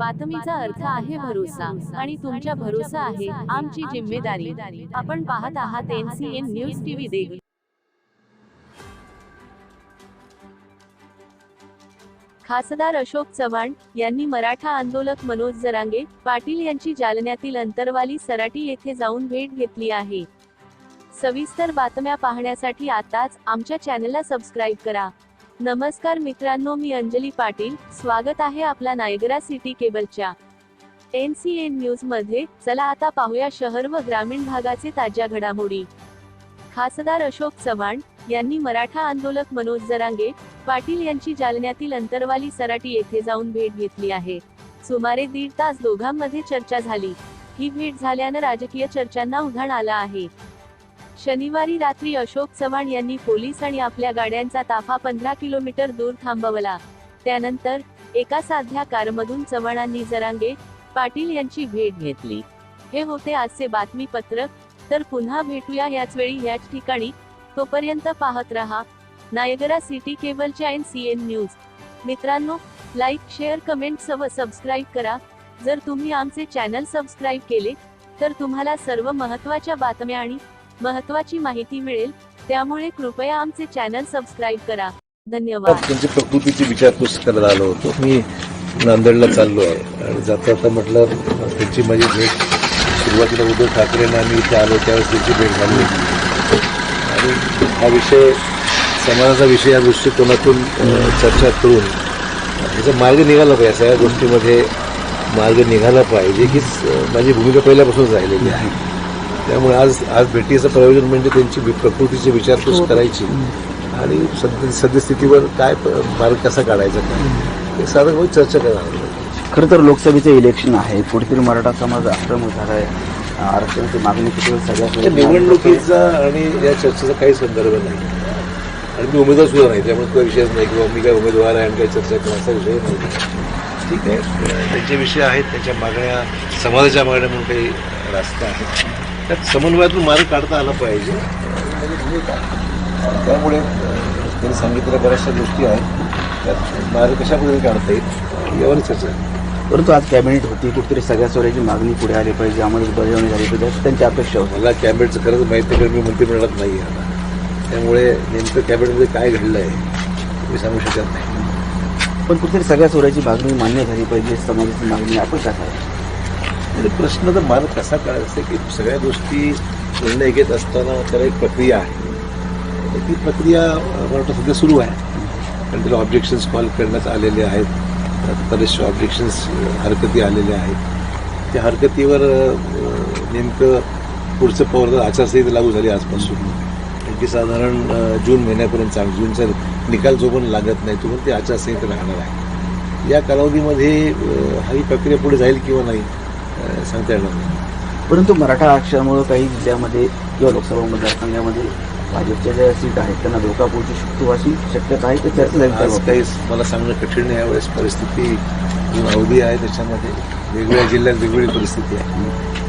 बातमीचा अर्थ आहे भरोसा आणि तुमच्या भरोसा आहे आमची जिम्मेदारी. आपण पाहत आहात एनसीएन न्यूज टीव्ही देग खासदार अशोक चव्हाण यांनी मराठा आंदोलक मनोज जरांगे पाटील यांची जालन्यातील अंतरवाली सराटी येथे जाऊन भेट घेतली आहे. सविस्तर बातम्या पाहण्यासाठी आताच आमच्या चॅनलला सबस्क्राईब करा. नमस्कार मित्रांनो मी अंजली पाटील. स्वागत आहे आपला नायगरा सिटी केबलच्या. एन सी एन न्यूजमध्ये चला आता पाहूया शहर व ग्रामीण भागाचे ताज्या घडामोडी. खासदार अशोक चव्हाण यांनी मराठा आंदोलक मनोज जरांगे पाटील यांची जालन्यातील अंतरवाली सराटी येथे जाऊन भेट घेतली आहे. सुमारे दीड तास दोघांमध्ये चर्चा झाली. ही भेट झाल्यानं राजकीय चर्चांना उधाण आलं आहे. शनिवारी रात्री अशोक चव्हाण यांनी पोलीस आणि आपल्या गाड्यांचा ताफा पंधरा किलोमीटर दूर थांबवला. त्यानंतर एका साध्या कारमधून चव्हाणांनी जरांगे पाटील यांची भेट घेतली. हे होते आजचे बातमीपत्र. तर पुन्हा भेटूया याच वेळी याच ठिकाणी. तोपर्यंत पाहत रहा. नायगरा सिटी केबलच्या एन सी एन न्यूज. मित्रांनो लाईक शेअर कमेंट सव सबस्क्राईब करा. जर तुम्ही आमचे चॅनल सबस्क्राईब केले तर तुम्हाला सर्व महत्त्वाच्या बातम्या आणि महत्त्वाची माहिती मिळेल त्यामुळे कृपया आमचे चॅनल सबस्क्राईब करा. धन्यवाद. त्यांची प्रकृतीची विचारपूस करायला आलो होतो. मी नांदेडला चाललो आहे. आणि जाता जाता म्हटलं त्यांची माझी भेट सुरुवातीला उद्धव ठाकरेंना आम्ही इथे आलो त्यावेळेस त्यांची भेट झाली. आणि हा विषय समाजाचा विषय या दृष्टिकोनातून चर्चा करून त्याचा मार्ग निघाला पाहिजे. सगळ्या गोष्टीमध्ये मार्ग निघाला पाहिजे हीच माझी भूमिका पहिल्यापासूनच राहिलेली आहे. त्यामुळे आज आज भेटीचं प्रयोजन म्हणजे त्यांची प्रकृतीची विचारपूस करायची? आणि सध्या सद्यस्थितीवर काय मार्ग कसा काढायचा? काय? हे साधारण चर्चा करणार खरं तर लोकसभेचे इलेक्शन आहे. पुढील मराठा समाज आक्रमक झाला आहे. आरक्षणाची मागणी किती सगळ्या निवडणुकीचा आणि या चर्चेचा काही संदर्भ नाही. आणि मी उमेदवार सुद्धा नाही त्यामुळे काही विषयच नाही किंवा मी काय उमेदवार आहे आणि काही चर्चा करा असा विषय नाही. ठीक आहे. त्यांचे विषय आहेत त्यांच्या मागण्या समाजाच्या मागण्या म्हणून काही रास्ता आहेत त्यात समन्वयातून मार्ग काढता आला पाहिजे. आहे. त्यामुळे त्यांनी सांगितलेल्या बऱ्याचशा गोष्टी आहेत. त्यात मार्ग कशा पद्धतीने काढता येईल यावर चर्चा आहे. परंतु आज कॅबिनेट होती कुठेतरी सगळ्या सोऱ्याची मागणी पुढे आली पाहिजे आम्हाला बजावणी झाली पाहिजे अशी त्यांची अपेक्षा होती. मला कॅबिनेटचं खरंच माहिती कारण मी मंत्रिमंडळात नाही आहे त्यामुळे नेमकं कॅबिनेटमध्ये काय घडलं आहे मी सांगू शकत नाही. पण कुठेतरी सगळ्या सोऱ्याची मागणी मान्य झाली पाहिजे समाजाची मागणी आपण काय आहे. म्हणजे प्रश्न तर मार्ग कसा करायचा की सगळ्या गोष्टी निर्णय घेत असताना त्याला एक प्रक्रिया आहे. ती प्रक्रिया मला वाटतं सध्या सुरू आहे. कारण त्याला ऑब्जेक्शन्स कॉल करण्यात आलेले आहेत. बरेचसे ऑब्जेक्शन्स हरकती आलेल्या आहेत. त्या हरकतीवर नेमकं पुढचं पाऊल आचारसंहिता लागू झाली आजपासून. की साधारण जून महिन्यापर्यंत चालू जूनचा निकाल जो पण लागत नाही तो पण ती आचारसंहिता राहणार आहे. या कालावधीमध्ये ही प्रक्रिया पुढे जाईल किंवा नाही सांगता येणार नाही परंतु मराठा आरक्षणामुळे काही जिल्ह्यामध्ये किंवा लोकसभा मतदारसंघामध्ये भाजपच्या ज्या सीट आहेत त्यांना धोका पोहोचू शकतो अशी शक्यता आहे ते चर्चा आज. काही मला सांगणं कठीण आहे यावेळेस परिस्थिती अवधी आहे त्याच्यामध्ये वेगवेगळ्या जिल्ह्यात वेगवेगळी परिस्थिती आहे